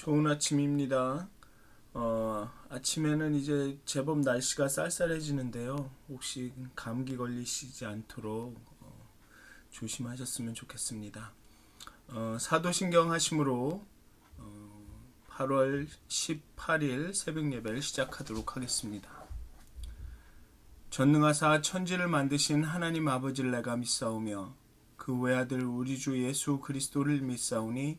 좋은 아침입니다. 어, 아침에는 이제 제법 날씨가 쌀쌀해지는데요. 혹시 감기 걸리시지 않도록 어, 조심하셨으면 좋겠습니다. 어, 사도신경 하심으로 어, 8월 18일 새벽 예배를 시작하도록 하겠습니다. 전능하사 천지를 만드신 하나님 아버지를 내가 믿사오며 그 외아들 우리 주 예수 그리스도를 믿사오니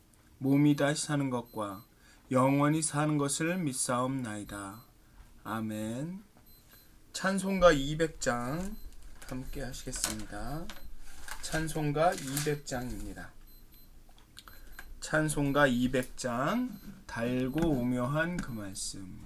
몸이 다시 사는 것과 영원히 사는 것을 믿사옵나이다. 아멘. 찬송가 200장 함께 하시겠습니다. 찬송가 200장입니다. 찬송가 200장 달고 오묘한 그 말씀.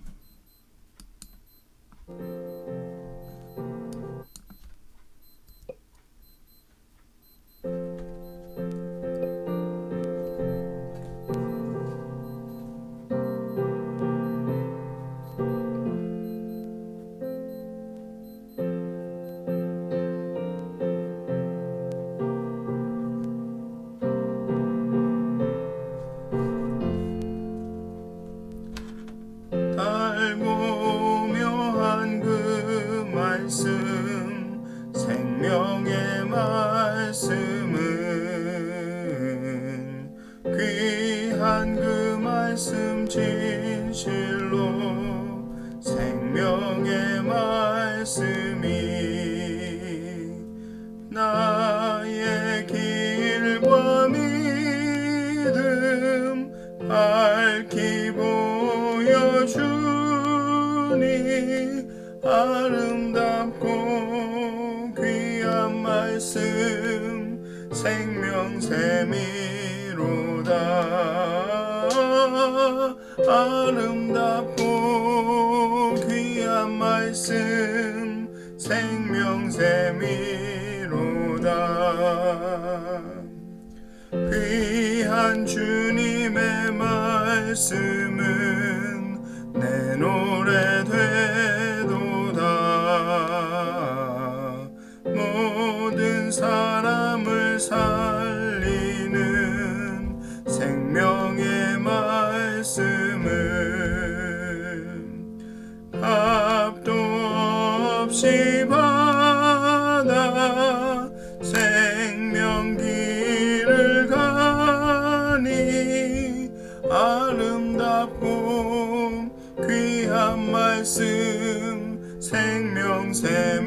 아름답고 귀한 말씀 생명샘이로다. 귀한 주님의 말씀은 내 노래 말씀 생명샘이로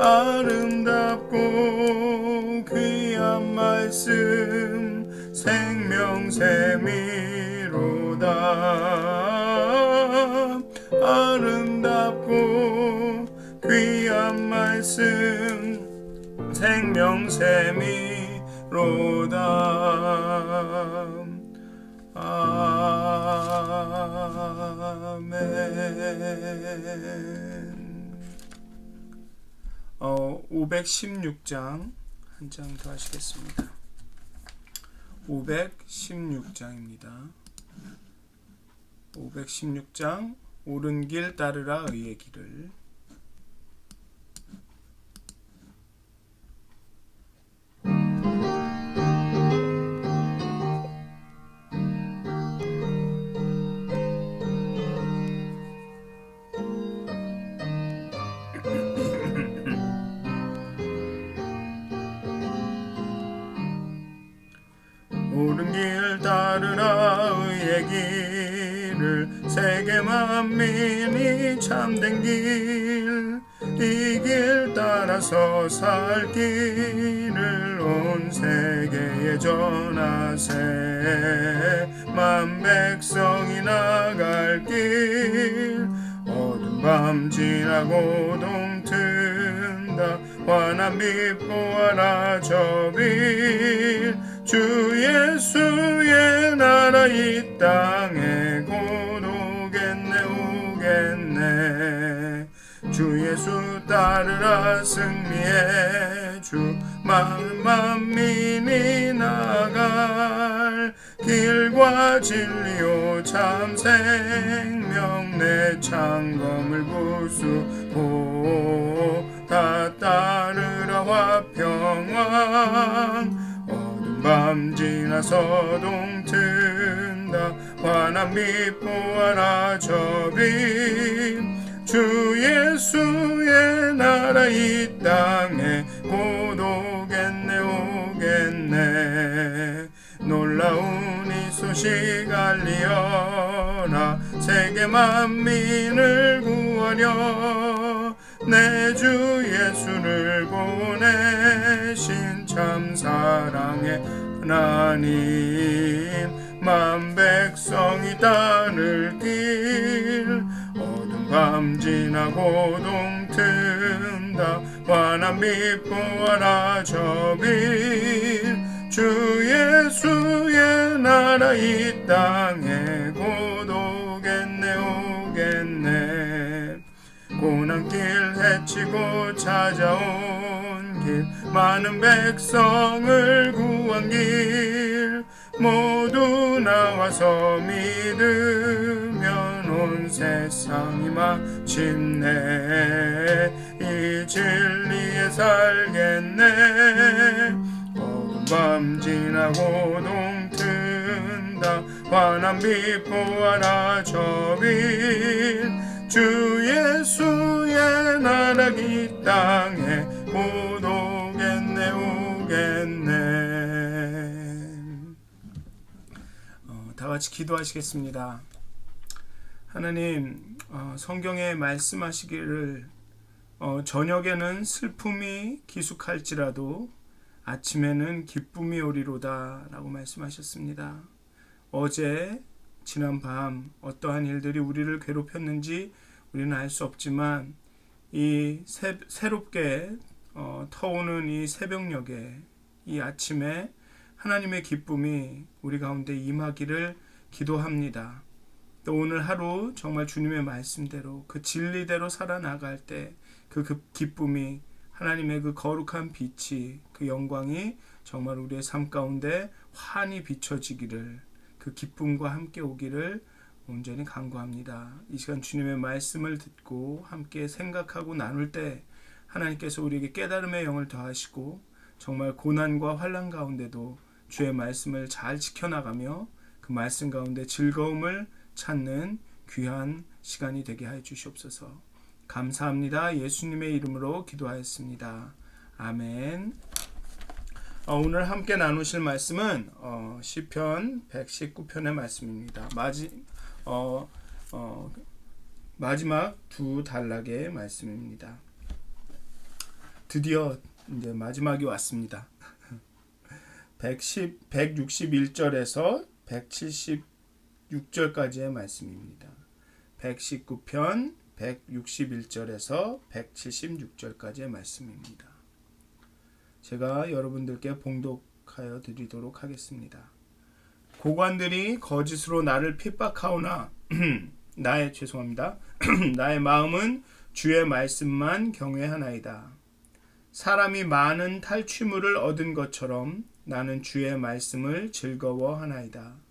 아름답고 귀한 말씀 생명샘이로다 아름답고 귀한 말씀 생명샘이로다 아멘. 어, 516장 한 장 더 하시겠습니다. 516장입니다. 516장 옳은 길 따르라 의의 길을 만민이 참된 길 이 길 따라서 살 길을 온 세계에 전하세. 만 백성이 나갈 길 어둠 밤 지나고 동튼다. 환한 빛 보아라 저빌. 주 예수의 나라 이 땅 주 예수 따르라 승리의 주 마음 만 민이 나갈 길과 진리요 참 생명 내 창검을 부수고 다 따르라 화평왕 어둠 밤 지나 서 동 튼다 환한 빛 보아라 저빛 주 예수의 나라 이 땅에 곧 오겠네 오겠네. 놀라운 이 소식 알리어라. 세계 만민을 구하려 내 주 예수를 보내신 참 사랑의 하나님 만 백성이 길 어둠 밤 지나고 동튼다. 환한 빛 보아라 저빛 주 예수의 나라 이 땅에 곧 오겠네 오겠네. 고난길 헤치고 찾아온 길 많은 백성을 구한 길 모두 나와서 믿으면 온 세상이 마침내 이 진리에 살겠네. 밤 지나고 동튼다. 환한 빛 보아라 저빛 주 예수의 나라 이 땅에 곧 오겠네 오겠네. 어, 다 같이 기도하시겠습니다. 하나님 어, 성경에 말씀하시기를 어, 저녁에는 슬픔이 기숙할지라도 아침에는 기쁨이 오리로다 라고 말씀하셨습니다. 어제 지난 밤 어떠한 일들이 우리를 괴롭혔는지 우리는 알 수 없지만 이 새, 새롭게 어, 터오는 이 새벽녘에 이 아침에 하나님의 기쁨이 우리 가운데 임하기를 기도합니다. 또 오늘 하루 정말 주님의 말씀대로 그 진리대로 살아나갈 때 그 기쁨이 하나님의 그 거룩한 빛이 그 영광이 정말 우리의 삶 가운데 환히 비춰지기를 그 기쁨과 함께 오기를 온전히 간구합니다. 이 시간 주님의 말씀을 듣고 함께 생각하고 나눌 때 하나님께서 우리에게 깨달음의 영을 더하시고 정말 고난과 환란 가운데도 주의 말씀을 잘 지켜나가며 그 말씀 가운데 즐거움을 찾는 귀한 시간이 되게 해 주시옵소서. 감사합니다. 예수님의 이름으로 기도하였습니다. 아멘. 어, 오늘 함께 나누실 말씀은 어, 시편 119편의 말씀입니다. 마지, 어, 어, 마지막 두 단락의 말씀입니다. 드디어 이제 마지막이 왔습니다. 110, 161절에서 176절까지의 말씀입니다. 119편 161절에서 176절까지의 말씀입니다. 제가 여러분들께 봉독하여 드리도록 하겠습니다. 고관들이 거짓으로 나를 핍박하오나 나의 죄송합니다. 나의 마음은 주의 말씀만 경외하나이다. 사람이 많은 탈취물을 얻은 것처럼 나는 주의 말씀을 즐거워하나이다.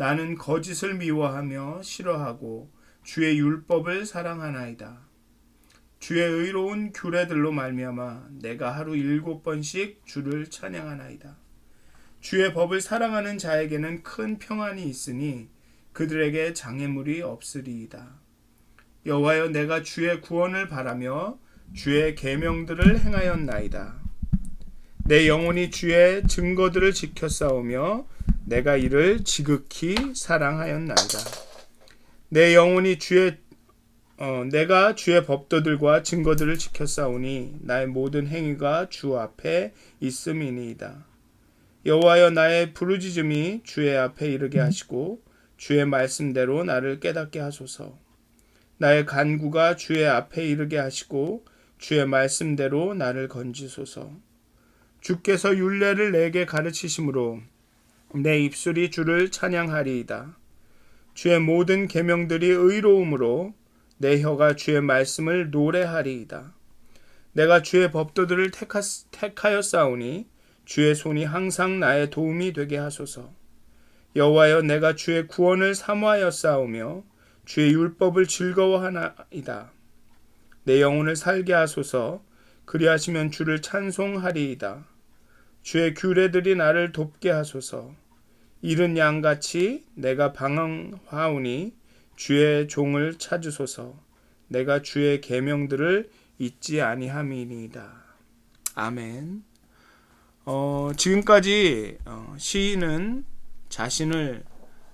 나는 거짓을 미워하며 싫어하고 주의 율법을 사랑하나이다. 주의 의로운 규례들로 말미암아 내가 하루 일곱 번씩 주를 찬양하나이다. 주의 법을 사랑하는 자에게는 큰 평안이 있으니 그들에게 장애물이 없으리이다. 여호와여 내가 주의 구원을 바라며 주의 계명들을 행하였나이다. 내 영혼이 주의 증거들을 지켜 싸우며 내가 이를 지극히 사랑하였나이다. 내 영혼이 주의 어, 내가 주의 법도들과 증거들을 지켰사오니 나의 모든 행위가 주 앞에 있음이니이다. 여호와여 나의 부르짖음이 주의 앞에 이르게 하시고 주의 말씀대로 나를 깨닫게 하소서. 나의 간구가 주의 앞에 이르게 하시고 주의 말씀대로 나를 건지소서. 주께서 율례를 내게 가르치심으로 내 입술이 주를 찬양하리이다. 주의 모든 계명들이 의로움으로 내 혀가 주의 말씀을 노래하리이다. 내가 주의 법도들을 택하, 택하였사오니 주의 손이 항상 나의 도움이 되게 하소서. 여호와여 내가 주의 구원을 사모하였사오며 주의 율법을 즐거워하나이다. 내 영혼을 살게 하소서. 그리하시면 주를 찬송하리이다. 주의 규례들이 나를 돕게 하소서. 이른 양같이 내가 방황하오니 주의 종을 찾으소서. 내가 주의 계명들을 잊지 아니함이니이다. 아멘. 어, 지금까지 어, 시인은 자신을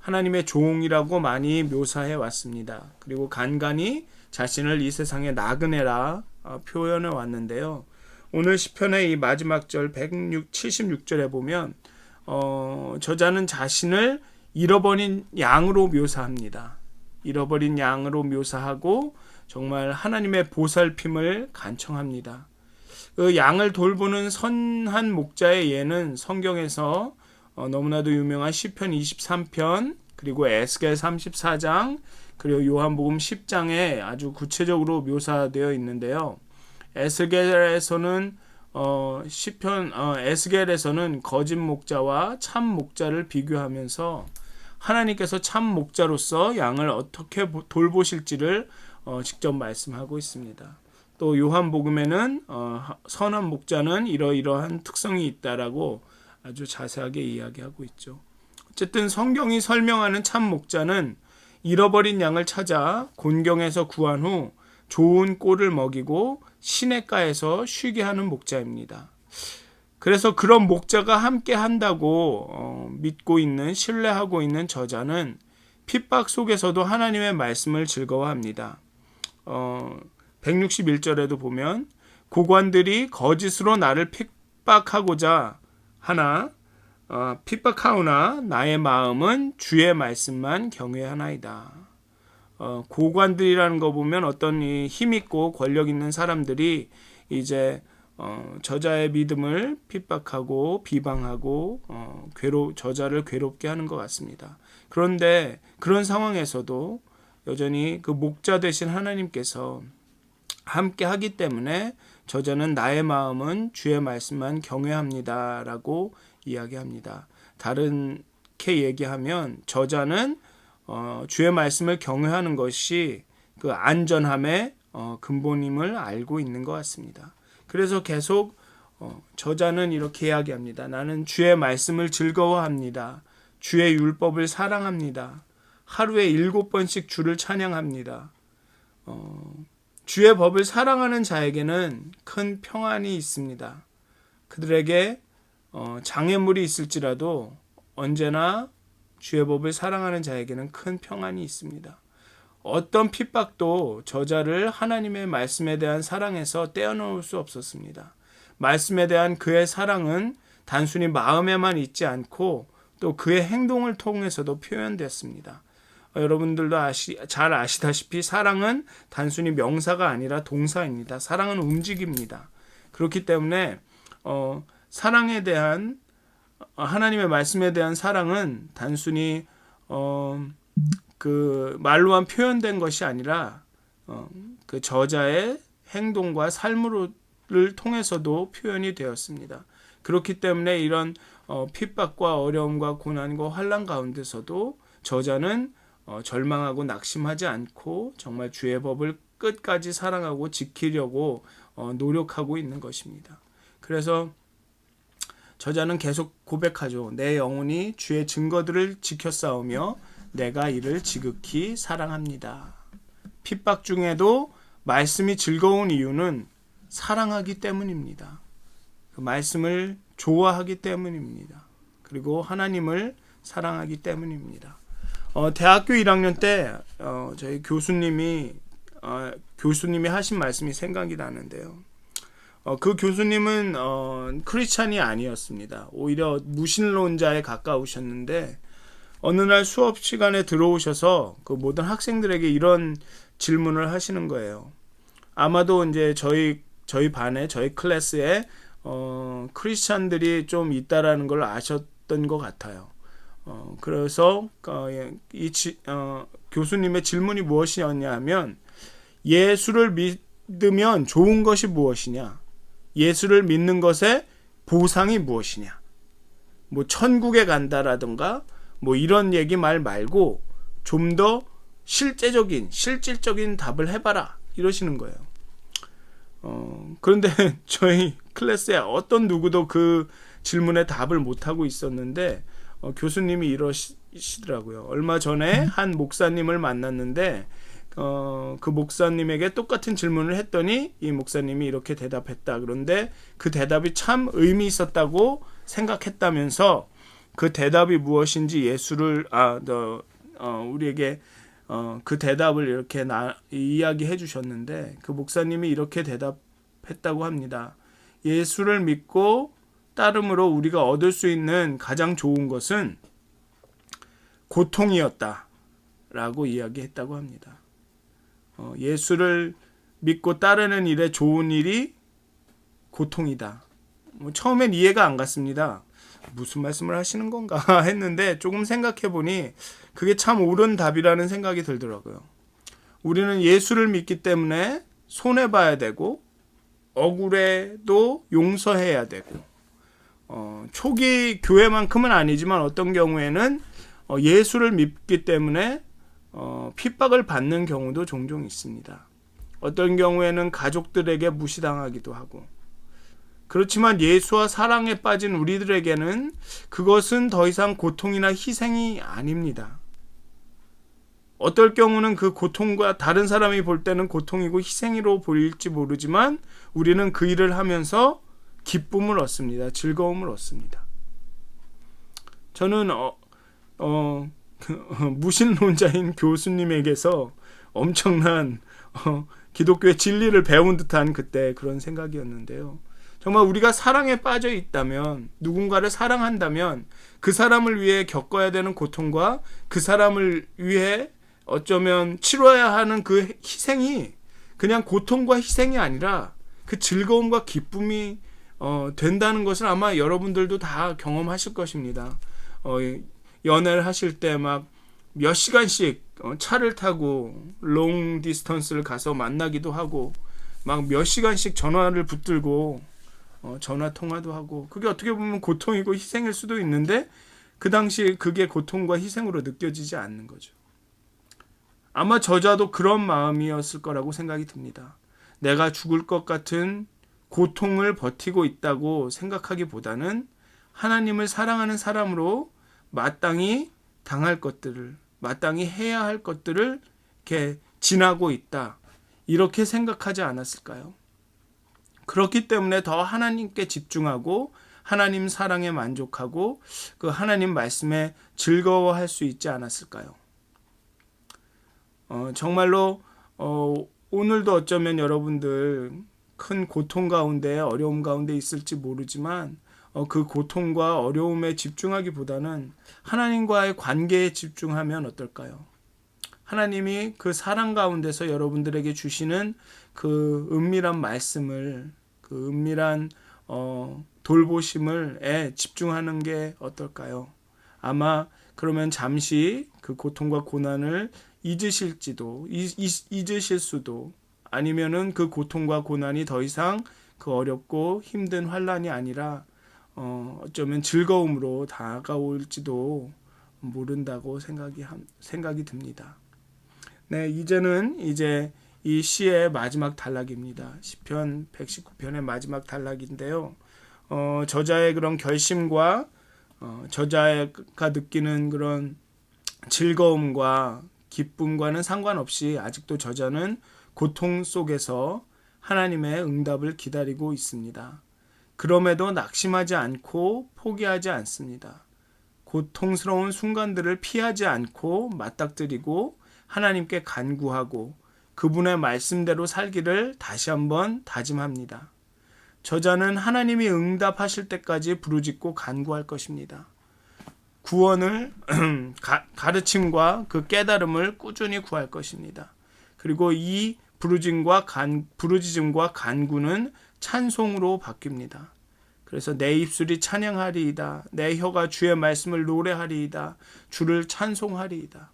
하나님의 종이라고 많이 묘사해 왔습니다. 그리고 간간히 자신을 이 세상의 나그네라 어, 표현해 왔는데요. 오늘 시편의 이 마지막 절 176절에 보면 어, 저자는 자신을 잃어버린 양으로 묘사합니다. 잃어버린 양으로 묘사하고 정말 하나님의 보살핌을 간청합니다. 그 양을 돌보는 선한 목자의 예는 성경에서 어, 너무나도 유명한 시편 23편 그리고 에스겔 34장 그리고 요한복음 10장에 아주 구체적으로 묘사되어 있는데요. 에스겔에서는 어, 시편 어, 에스겔에서는 거짓 목자와 참 목자를 비교하면서 하나님께서 참 목자로서 양을 어떻게 돌보실지를 어, 직접 말씀하고 있습니다. 또 요한복음에는 어, 선한 목자는 이러이러한 특성이 있다라고 아주 자세하게 이야기하고 있죠. 어쨌든 성경이 설명하는 참 목자는 잃어버린 양을 찾아 곤경에서 구한 후 좋은 꼴을 먹이고 시냇가에서 쉬게 하는 목자입니다. 그래서 그런 목자가 함께 한다고 어, 믿고 있는 신뢰하고 있는 저자는 핍박 속에서도 하나님의 말씀을 즐거워합니다. 어, 161절에도 보면 고관들이 거짓으로 나를 핍박하고자 하나 어, 핍박하오나 나의 마음은 주의 말씀만 경외하나이다. 어, 고관들이라는 거 보면 어떤 힘 있고 권력 있는 사람들이 이제 어, 저자의 믿음을 핍박하고 비방하고 어, 괴로 저자를 괴롭게 하는 것 같습니다. 그런데 그런 상황에서도 여전히 그 목자 되신 하나님께서 함께 하기 때문에 저자는 나의 마음은 주의 말씀만 경외합니다라고 이야기합니다. 다른 게 얘기하면 저자는 어, 주의 말씀을 경외하는 것이 그 안전함의 어, 근본임을 알고 있는 것 같습니다. 그래서 계속 어, 저자는 이렇게 이야기합니다. 나는 주의 말씀을 즐거워합니다. 주의 율법을 사랑합니다. 하루에 일곱 번씩 주를 찬양합니다. 어, 주의 법을 사랑하는 자에게는 큰 평안이 있습니다. 그들에게 어, 장애물이 있을지라도 언제나 주의 법을 사랑하는 자에게는 큰 평안이 있습니다. 어떤 핍박도 저자를 하나님의 말씀에 대한 사랑에서 떼어놓을 수 없었습니다. 말씀에 대한 그의 사랑은 단순히 마음에만 있지 않고 또 그의 행동을 통해서도 표현됐습니다. 어, 여러분들도 아시, 잘 아시다시피 사랑은 단순히 명사가 아니라 동사입니다. 사랑은 움직입니다. 그렇기 때문에 어, 사랑에 대한 어, 하나님의 말씀에 대한 사랑은 단순히 어, 그 말로만 표현된 것이 아니라 어, 그 저자의 행동과 삶을 통해서도 표현이 되었습니다. 그렇기 때문에 이런 어, 핍박과 어려움과 고난과 환란 가운데서도 저자는 어, 절망하고 낙심하지 않고 정말 주의 법을 끝까지 사랑하고 지키려고 어, 노력하고 있는 것입니다. 그래서 저자는 계속 고백하죠. 내 영혼이 주의 증거들을 지켜싸우며 내가 이를 지극히 사랑합니다. 핍박 중에도 말씀이 즐거운 이유는 사랑하기 때문입니다. 그 말씀을 좋아하기 때문입니다. 그리고 하나님을 사랑하기 때문입니다. 어, 대학교 1학년 때 어, 저희 교수님이 어, 교수님이 하신 말씀이 생각이 나는데요. 어, 그 교수님은 어, 크리스찬이 아니었습니다. 오히려 무신론자에 가까우셨는데 어느 날 수업 시간에 들어오셔서 그 모든 학생들에게 이런 질문을 하시는 거예요. 아마도 이제 저희 저희 반에 저희 클래스에 어, 크리스찬들이 좀 있다라는 걸 아셨던 것 같아요. 어, 그래서 어, 예, 이 지, 어, 교수님의 질문이 무엇이었냐면 예수를 믿으면 좋은 것이 무엇이냐? 예수를 믿는 것의 보상이 무엇이냐? 뭐 천국에 간다라든가 뭐 이런 얘기 말 말고 좀 더 실제적인 실질적인 답을 해봐라 이러시는 거예요. 어, 그런데 저희 클래스에 어떤 누구도 그 질문에 답을 못 하고 있었는데 어, 교수님이 이러시더라고요. 얼마 전에 한 목사님을 만났는데 어, 그 목사님에게 똑같은 질문을 했더니 이 목사님이 이렇게 대답했다. 그런데 그 대답이 참 의미 있었다고 생각했다면서 그 대답이 무엇인지 예수를 아, 너, 어, 우리에게 어, 그 대답을 이렇게 나, 이야기해 주셨는데 그 목사님이 이렇게 대답했다고 합니다. 예수를 믿고 따름으로 우리가 얻을 수 있는 가장 좋은 것은 고통이었다. 라고 이야기했다고 합니다. 어, 예수를 믿고 따르는 일에 좋은 일이 고통이다. 뭐 처음엔 이해가 안 갔습니다. 무슨 말씀을 하시는 건가 했는데 조금 생각해 보니 그게 참 옳은 답이라는 생각이 들더라고요. 우리는 예수를 믿기 때문에 손해 봐야 되고 억울해도 용서해야 되고 어, 초기 교회만큼은 아니지만 어떤 경우에는 어, 예수를 믿기 때문에 어, 핍박을 받는 경우도 종종 있습니다. 어떤 경우에는 가족들에게 무시당하기도 하고 그렇지만 예수와 사랑에 빠진 우리들에게는 그것은 더 이상 고통이나 희생이 아닙니다. 어떨 경우는 그 고통과 다른 사람이 볼 때는 고통이고 희생으로 보일지 모르지만 우리는 그 일을 하면서 기쁨을 얻습니다. 즐거움을 얻습니다. 저는 어, 어, 무신론자인 교수님에게서 엄청난 어, 기독교의 진리를 배운 듯한 그때 그런 생각이었는데요. 정말 우리가 사랑에 빠져 있다면 누군가를 사랑한다면 그 사람을 위해 겪어야 되는 고통과 그 사람을 위해 어쩌면 치러야 하는 그 희생이 그냥 고통과 희생이 아니라 그 즐거움과 기쁨이 어, 된다는 것을 아마 여러분들도 다 경험하실 것입니다. 어, 연애를 하실 때 막 몇 시간씩 어, 차를 타고 롱 디스턴스를 가서 만나기도 하고 막 몇 시간씩 전화를 붙들고 어, 전화 통화도 하고 그게 어떻게 보면 고통이고 희생일 수도 있는데 그 당시 그게 고통과 희생으로 느껴지지 않는 거죠. 아마 저자도 그런 마음이었을 거라고 생각이 듭니다. 내가 죽을 것 같은 고통을 버티고 있다고 생각하기보다는 하나님을 사랑하는 사람으로 마땅히 당할 것들을 마땅히 해야 할 것들을 이렇게 지나고 있다. 이렇게 생각하지 않았을까요? 그렇기 때문에 더 하나님께 집중하고 하나님 사랑에 만족하고 그 하나님 말씀에 즐거워할 수 있지 않았을까요? 어, 정말로 어, 오늘도 어쩌면 여러분들 큰 고통 가운데 어려움 가운데 있을지 모르지만 어, 그 고통과 어려움에 집중하기보다는 하나님과의 관계에 집중하면 어떨까요? 하나님이 그 사랑 가운데서 여러분들에게 주시는 그 은밀한 말씀을 그 은밀한 어, 돌보심을에 집중하는 게 어떨까요? 아마 그러면 잠시 그 고통과 고난을 잊으실지도 잊, 잊으실 수도 아니면은 그 고통과 고난이 더 이상 그 어렵고 힘든 환란이 아니라 어, 어쩌면 즐거움으로 다가올지도 모른다고 생각이 생각이 듭니다. 네, 이제는 이제 이 시의 마지막 단락입니다. 시편 119편의 마지막 단락인데요. 어, 저자의 그런 결심과 어, 저자가 느끼는 그런 즐거움과 기쁨과는 상관없이 아직도 저자는 고통 속에서 하나님의 응답을 기다리고 있습니다. 그럼에도 낙심하지 않고 포기하지 않습니다. 고통스러운 순간들을 피하지 않고 맞닥뜨리고 하나님께 간구하고 그분의 말씀대로 살기를 다시 한번 다짐합니다. 저자는 하나님이 응답하실 때까지 부르짖고 간구할 것입니다. 구원을 가르침과 그 깨달음을 꾸준히 구할 것입니다. 그리고 이 부르짖과 간 부르짖음과 간구는 찬송으로 바뀝니다. 그래서 내 입술이 찬양하리이다. 내 혀가 주의 말씀을 노래하리이다. 주를 찬송하리이다.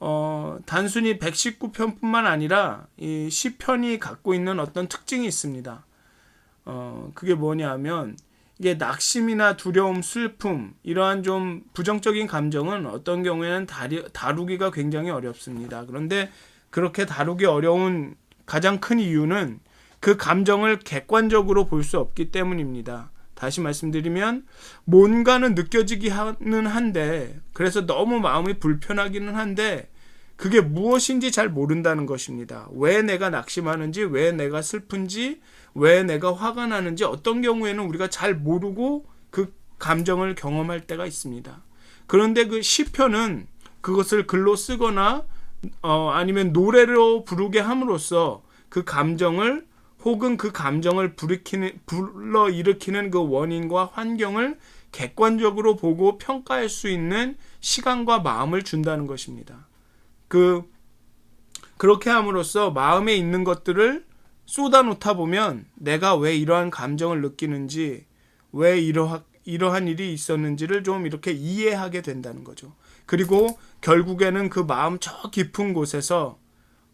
어, 단순히 119편뿐만 아니라 이 시편이 갖고 있는 어떤 특징이 있습니다. 어, 그게 뭐냐면 이게 낙심이나 두려움, 슬픔 이러한 좀 부정적인 감정은 어떤 경우에는 다리, 다루기가 굉장히 어렵습니다. 그런데 그렇게 다루기 어려운 가장 큰 이유는 그 감정을 객관적으로 볼 수 없기 때문입니다. 다시 말씀드리면 뭔가는 느껴지기는 한데 그래서 너무 마음이 불편하기는 한데 그게 무엇인지 잘 모른다는 것입니다. 왜 내가 낙심하는지, 왜 내가 슬픈지, 왜 내가 화가 나는지 어떤 경우에는 우리가 잘 모르고 그 감정을 경험할 때가 있습니다. 그런데 그 시편은 그것을 글로 쓰거나 어, 아니면 노래로 부르게 함으로써 그 감정을 혹은 그 감정을 불이키는, 불러 일으키는 그 원인과 환경을 객관적으로 보고 평가할 수 있는 시간과 마음을 준다는 것입니다. 그 그렇게 함으로써 마음에 있는 것들을 쏟아놓다 보면 내가 왜 이러한 감정을 느끼는지 왜 이러하, 이러한 일이 있었는지를 좀 이렇게 이해하게 된다는 거죠. 그리고 결국에는 그 마음 저 깊은 곳에서 어,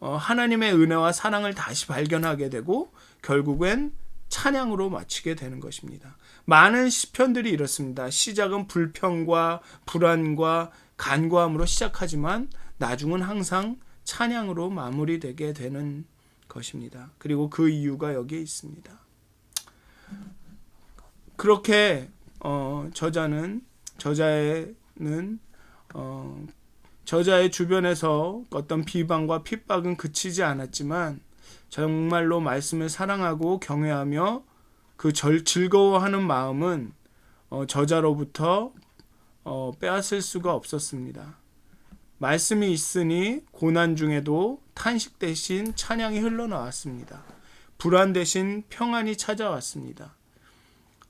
하나님의 은혜와 사랑을 다시 발견하게 되고 결국엔 찬양으로 마치게 되는 것입니다. 많은 시편들이 이렇습니다. 시작은 불평과 불안과 간과함으로 시작하지만 나중은 항상 찬양으로 마무리되게 되는 것입니다. 그리고 그 이유가 여기에 있습니다. 그렇게 어, 저자는 저자는 어, 저자의 주변에서 어떤 비방과 핍박은 그치지 않았지만 정말로 말씀을 사랑하고 경외하며 그 절 즐거워하는 마음은 어, 저자로부터 어, 빼앗을 수가 없었습니다. 말씀이 있으니 고난 중에도 탄식 대신 찬양이 흘러나왔습니다. 불안 대신 평안이 찾아왔습니다.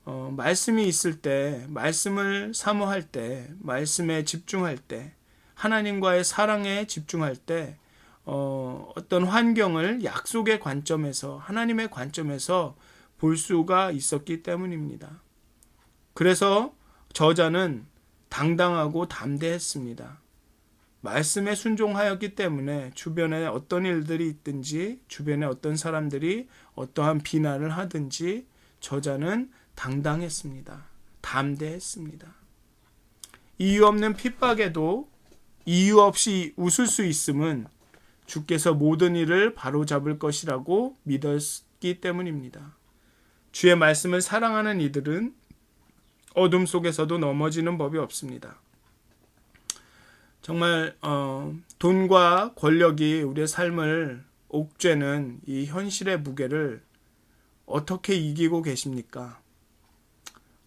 어, 말씀이 있을 때, 말씀을 사모할 때, 말씀에 집중할 때, 하나님과의 사랑에 집중할 때, 어, 어떤 환경을 약속의 관점에서, 하나님의 관점에서 볼 수가 있었기 때문입니다. 그래서 저자는 당당하고 담대했습니다. 말씀에 순종하였기 때문에 주변에 어떤 일들이 있든지 주변에 어떤 사람들이 어떠한 비난을 하든지 저자는 당당했습니다. 담대했습니다. 이유 없는 핍박에도 이유 없이 웃을 수 있음은 주께서 모든 일을 바로잡을 것이라고 믿었기 때문입니다. 주의 말씀을 사랑하는 이들은 어둠 속에서도 넘어지는 법이 없습니다. 정말 어, 돈과 권력이 우리의 삶을 옥죄는 이 현실의 무게를 어떻게 이기고 계십니까?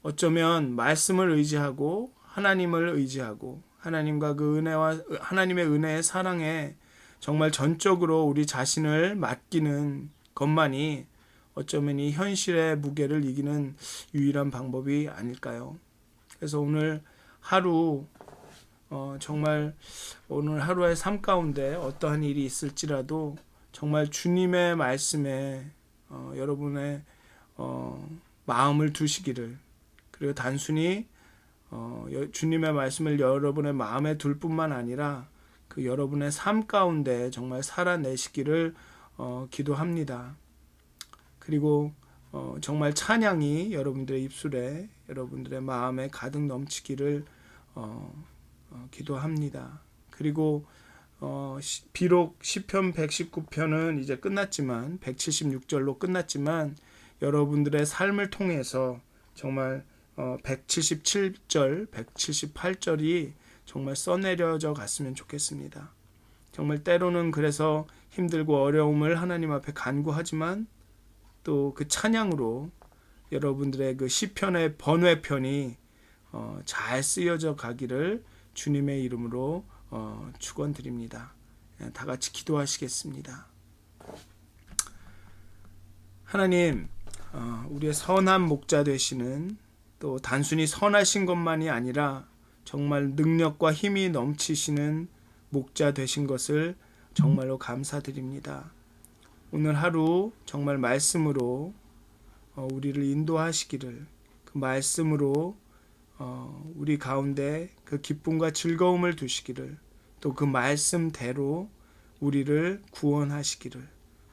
어쩌면 말씀을 의지하고 하나님을 의지하고 하나님과 그 은혜와 하나님의 은혜의 사랑에 정말 전적으로 우리 자신을 맡기는 것만이 어쩌면 이 현실의 무게를 이기는 유일한 방법이 아닐까요? 그래서 오늘 하루 어, 정말 오늘 하루의 삶 가운데 어떠한 일이 있을지라도 정말 주님의 말씀에 어, 여러분의 어, 마음을 두시기를 그리고 단순히 어, 주님의 말씀을 여러분의 마음에 둘 뿐만 아니라 그 여러분의 삶 가운데 정말 살아내시기를 어, 기도합니다. 그리고 어, 정말 찬양이 여러분들의 입술에 여러분들의 마음에 가득 넘치기를 어, 어, 기도합니다. 그리고 어, 시, 비록 시편 119편은 이제 끝났지만 176절로 끝났지만 여러분들의 삶을 통해서 정말 어, 177절, 178절이 정말 써내려져 갔으면 좋겠습니다. 정말 때로는 그래서 힘들고 어려움을 하나님 앞에 간구하지만 또 그 찬양으로 여러분들의 그 시편의 번외편이 어, 잘 쓰여져 가기를 주님의 이름으로 어, 축원드립니다. 예, 다 같이 기도하시겠습니다. 하나님, 어, 우리의 선한 목자 되시는 또 단순히 선하신 것만이 아니라 정말 능력과 힘이 넘치시는 목자 되신 것을 정말로 감사드립니다. 오늘 하루 정말 말씀으로 어, 우리를 인도하시기를 그 말씀으로 어, 우리 가운데 그 기쁨과 즐거움을 두시기를 또 그 말씀대로 우리를 구원하시기를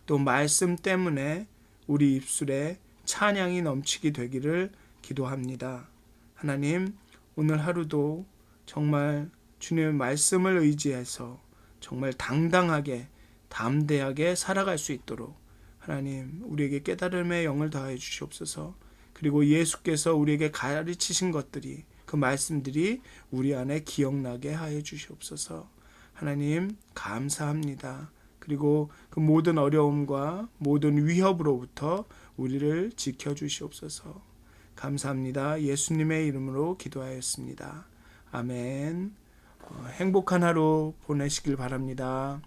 또 말씀 때문에 우리 입술에 찬양이 넘치게 되기를 기도합니다. 하나님, 오늘 하루도 정말 주님의 말씀을 의지해서 정말 당당하게 담대하게 살아갈 수 있도록 하나님 우리에게 깨달음의 영을 더하여 주시옵소서. 그리고 예수께서 우리에게 가르치신 것들이 그 말씀들이 우리 안에 기억나게 하여 주시옵소서. 하나님 감사합니다. 그리고 그 모든 어려움과 모든 위협으로부터 우리를 지켜 주시옵소서. 감사합니다. 예수님의 이름으로 기도하였습니다. 아멘. 어, 행복한 하루 보내시길 바랍니다.